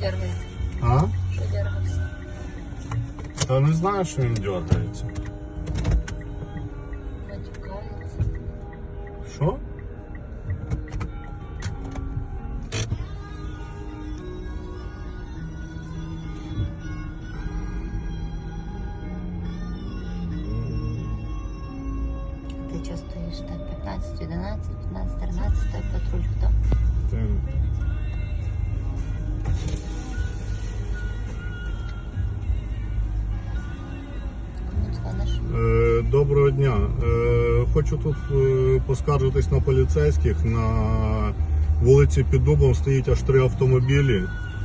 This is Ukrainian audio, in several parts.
дергається? А? Що дергався? Та не знаю, что він дергається. Матюкається. Що? Ти чувствуєш так 15, 11, 15, 13 патруль кто? Ти Е, Доброго дня. Е, Хочу тут е, поскаржитись на поліцейських. На вулиці під Дубом стоїть аж три автомобілі.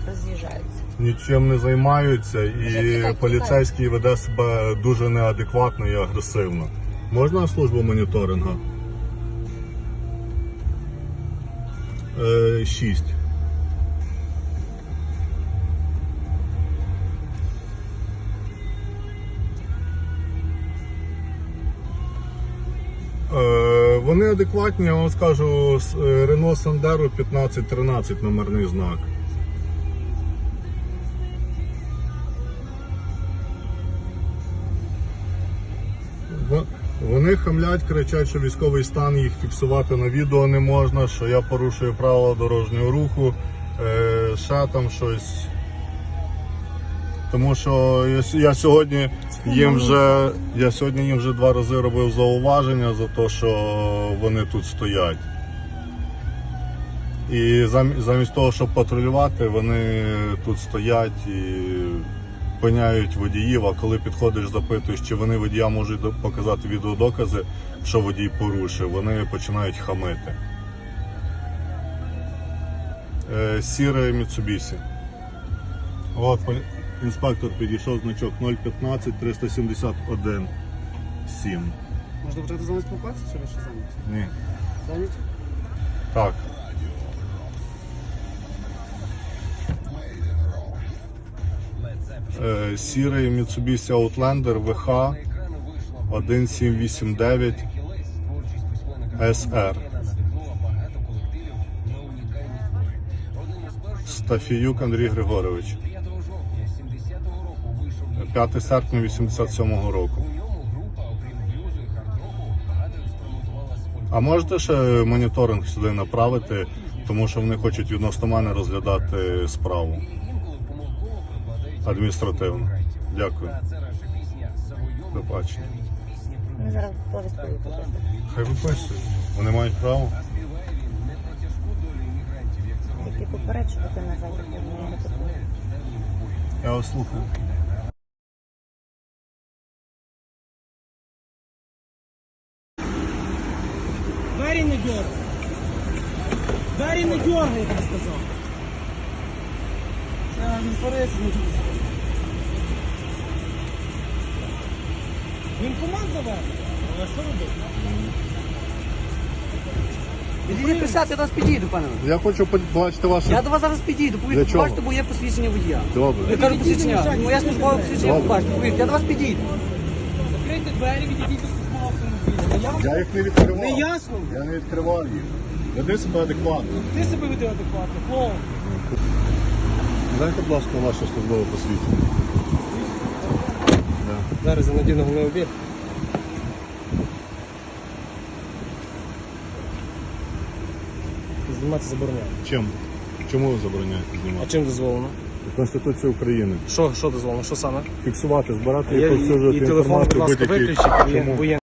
Роз'їжджаються. Нічим не займаються, і поліцейський веде себе дуже неадекватно і агресивно. Можна службу моніторинга? Е, Шість. Вони адекватні, я вам скажу, е, Renault Sandero 1513 номерний знак. Вони хамлять, кричать, що військовий стан їх фіксувати на відео не можна, що я порушую правила дорожнього руху, е, ще там щось. Тому що я сьогодні їм вже я сьогодні їм вже два рази робив зауваження за те, що вони тут стоять. І замість, того, щоб патрулювати, вони тут стоять і пиняють водіїв, а коли підходиш, запитуєш, чи вони водія можуть показати відеодокази, що водій порушив, вони починають хамити. Е, Сіре Міцубісі. От інспектор підійшов значок 015 371 7. Можна почати з вами спілкуватися, чи ви ще зайняті? Ні. Зайняті? Так. Е, Сірий Mitsubishi Outlander VH 1789 SR. Стафіюк Андрій Григорович. 5 серпня 87 року. А можете ще моніторинг сюди направити, тому що вони хочуть відносно мене розглядати справу адміністративно. Дякую. До бачення. Вони зараз повістку випустять. Хай виписують. Вони мають право. Тільки попереджувати не готові. Я вас слухаю. Двері не дергай. Двері не дергай, я тобі сказав. Я не порися, не чую. Він команд заведе. А що робити? Відійди писати, я до вас підійду, пане. Я хочу побачити ваше. Я до вас зараз підійду, Для повірте, чого? побачите, бо є посвідчення водія. Я Добре. кажу посвідчення, моя службова посвідчення Добре. побачите, повірте, я до вас підійду. Закрийте двері, відійдіть до Я їх не відкривав. Не ясно? Я не відкривав їх. Веди себе адекватно. Ти себе веди адекватно. Клоун. Дайте, будь ласка, ваше службове посвідчення. Да. Зараз я надіну головний обід. Знімати забороняє. Чим? Чому ви забороняєте А знімати? чим дозволено? Конституція України. Що, що дозволено? Що саме? Фіксувати, збирати і Я- повсюджувати і телефон, будь інформацію ласка, будь-який. виключіть, бо є- Чому? бо є